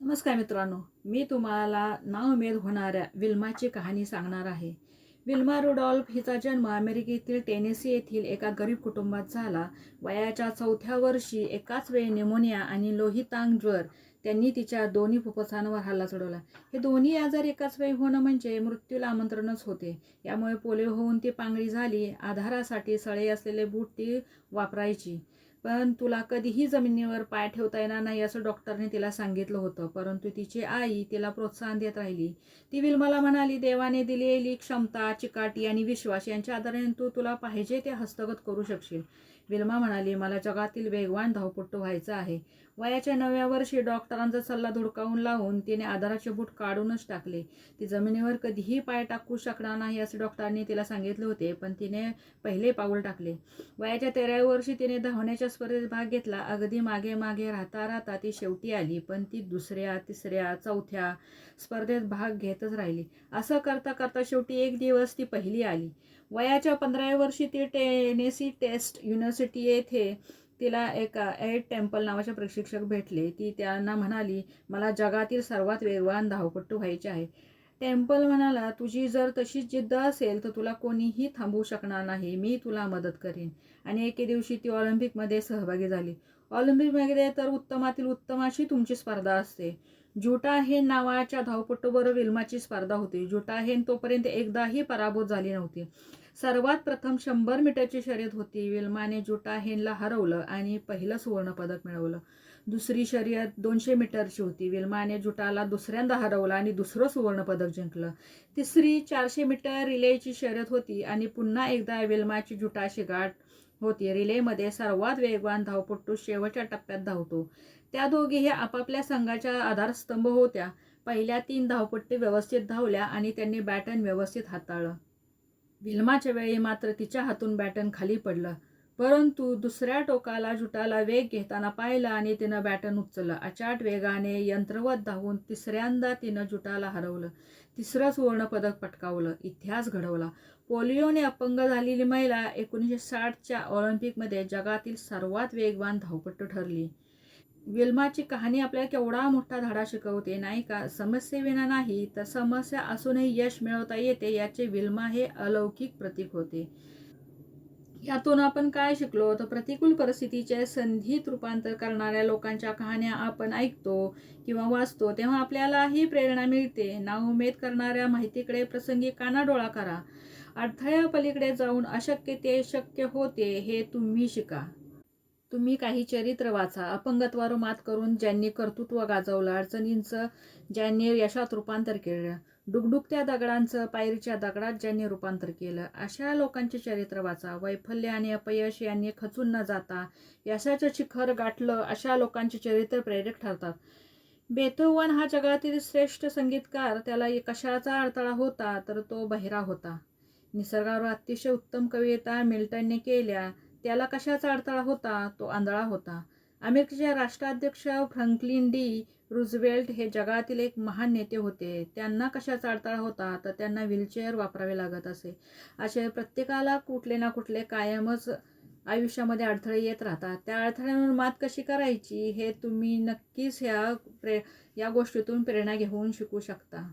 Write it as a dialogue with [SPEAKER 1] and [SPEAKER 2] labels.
[SPEAKER 1] नमस्कार मित्रांनो मी तुम्हाला नाउमेद होणाऱ्या विल्माची कहाणी सांगणार आहे. विल्मा रुडॉल्फ हिचा जन्म अमेरिकेतील टेनेसी येथील एका गरीब कुटुंबात झाला. वयाच्या चौथ्या वर्षी एकाच वेळी निमोनिया आणि लोहितांग ज्वर त्यांनी तिच्या दोन्ही फुफ्फुसांवर हल्ला चढवला. हे दोन्ही आजार एकाच वेळी होणं म्हणजे मृत्यूला आमंत्रणच होते. यामुळे पोलिओ होऊन ती पांगळी झाली. आधारासाठी सळे असलेले बूट ती वापरायची. पण तुला कधीही जमिनीवर पाय ठेवता येणार नाही असं डॉक्टरने तिला सांगितलं होतं. परंतु तिची आई तिला प्रोत्साहन देत राहिली. ती विल्माला म्हणाली देवाने दिलेली क्षमता चिकाटी आणि विश्वास यांच्या आधाराने तू तुला पाहिजे ते हस्तगत करू शकशील. विल्मा म्हणाली मला जगातील वेगवान धावपट्टू व्हायचं आहे. वयाच्या नव्या वर्षी डॉक्टरांचा सल्ला धुडकावून लावून तिने आधाराचे बूट काढूनच टाकले. ती जमिनीवर कधीही पाय टाकू शकणार नाही असे डॉक्टरांनी तिला सांगितले होते पण तिने पहिले पाऊल टाकले. वयाच्या तेराव्या वर्षी तिने धावण्याच्या स्पर्धेत भाग घेतला. अगदी मागे मागे राहता राहता ती शेवटी आली पण ती दुसऱ्या तिसऱ्या चौथ्या स्पर्धेत भाग घेतच राहिली. असं करता करता शेवटी एक दिवस ती पहिली आली. वयाच्या पंधराव्या वर्षी ती टेनेसी टेस्ट युनिव्हर्सिटी येथे तिला एका एड टेम्पल नावाचे प्रशिक्षक भेटले. ती त्यांना म्हणाली मला जगातील सर्वात वेगवान धावपट्टू व्हायचे आहे. टेम्पल म्हणाला तुझी जर तशीच जिद्द असेल तर तुला कोणीही थांबवू शकणार नाही. मी तुला मदत करेन. आणि एके दिवशी ती ऑलिम्पिकमध्ये सहभागी झाली. ऑलिम्पिकमध्ये तर उत्तमातील उत्तम अशी तुमची स्पर्धा असते. जुटा हेन नावाच्या धावपट्टूबरोबर विल्माची स्पर्धा होती. जुटा हेन तोपर्यंत एकदाही पराभूत झाली नव्हती. सर्वात प्रथम शंभर मीटरची शर्यत होती. विल्माने जुटाहेनला हरवलं आणि पहिलं सुवर्णपदक मिळवलं. दुसरी शर्यत दोनशे मीटरची होती. विल्माने जुटाला दुसऱ्यांदा हरवलं आणि दुसरं सुवर्णपदक जिंकलं. तिसरी चारशे मीटर रिलेची शर्यत होती आणि पुन्हा एकदा विल्माची जुटाशी गाठ होती. रिलेमध्ये सर्वात वेगवान धावपट्टू शेवटच्या टप्प्यात धावतो. त्या दोघीही आपापल्या संघाच्या आधारस्तंभ होत्या. पहिल्या तीन धावपट्टी व्यवस्थित धावल्या आणि त्यांनी बॅटन व्यवस्थित हाताळलं. विल्माच्या वेळी मात्र तिच्या हातून बॅटन खाली पडलं. परंतु दुसऱ्या टोकाला जुटाला वेग घेताना पाहिलं आणि तिनं बॅटन उचललं अचाट वेगाने यंत्रवत धावून तिसऱ्यांदा तिनं जुटाला हरवलं. तिसरं सुवर्णपदक पटकावलं. इतिहास घडवला. पोलिओने अपंग झालेली महिला एकोणीसशे साठच्या ऑलिम्पिकमध्ये जगातील सर्वात वेगवान धावपट्टू ठरली. विल्माची कहाणी आपल्याला केवढा मोठा धडा शिकवते नाही का? समस्येविना नाही तर समस्या असूनही यश मिळवता येते याचे विल्मा हे अलौकिक प्रतीक होते. यातून आपण काय शिकलो? तर प्रतिकूल परिस्थितीचे संधीत रूपांतर करणाऱ्या लोकांच्या कहाण्या आपण ऐकतो किंवा वाचतो तेव्हा आपल्यालाही प्रेरणा मिळते. नाउमेद करणाऱ्या माहितीकडे प्रसंगी कानाडोळा करा. अडथळ्या पलीकडे जाऊन अशक्य ते शक्य होते हे तुम्ही शिका. तुम्ही काही चरित्र वाचा. अपंगत्वावर मात करून ज्यांनी कर्तृत्व गाजवलं अडचणींचं ज्यांनी यशात रूपांतर केलं डुगडुगत्या दगडांचं पायरीच्या दगडात ज्यांनी रूपांतर केलं अशा लोकांचे चरित्र वाचा. वैफल्य आणि अपयश यांनी खचून न जाता यशाचं शिखर गाठलं अशा लोकांचे चरित्र प्रेरक ठरतात. बेथोवन हा जगातील श्रेष्ठ संगीतकार. त्याला कशाचा अडथळा होता तर तो बहिरा होता. निसर्गावर अतिशय उत्तम कविता मिल्टनने केल्या. त्याला कशाचा अडथळा होता? तो आंधळा होता. अमेरिकेचे राष्ट्राध्यक्ष फ्रँकलिन डी. रुझवेल्ट हे जगातील एक महान नेते होते. त्यांना कशाचा अडथळा होता? तर त्यांना व्हीलचेअर वापरावे लागत असे. असे प्रत्येकाला कुठले ना कुठले कायमच आयुष्यामध्ये अडथळे येत राहतात. त्या अडथळ्यांवर मात कशी करायची हे तुम्ही नक्कीच ह्या प्रे या गोष्टीतून प्रेरणा घेऊन शिकू शकता.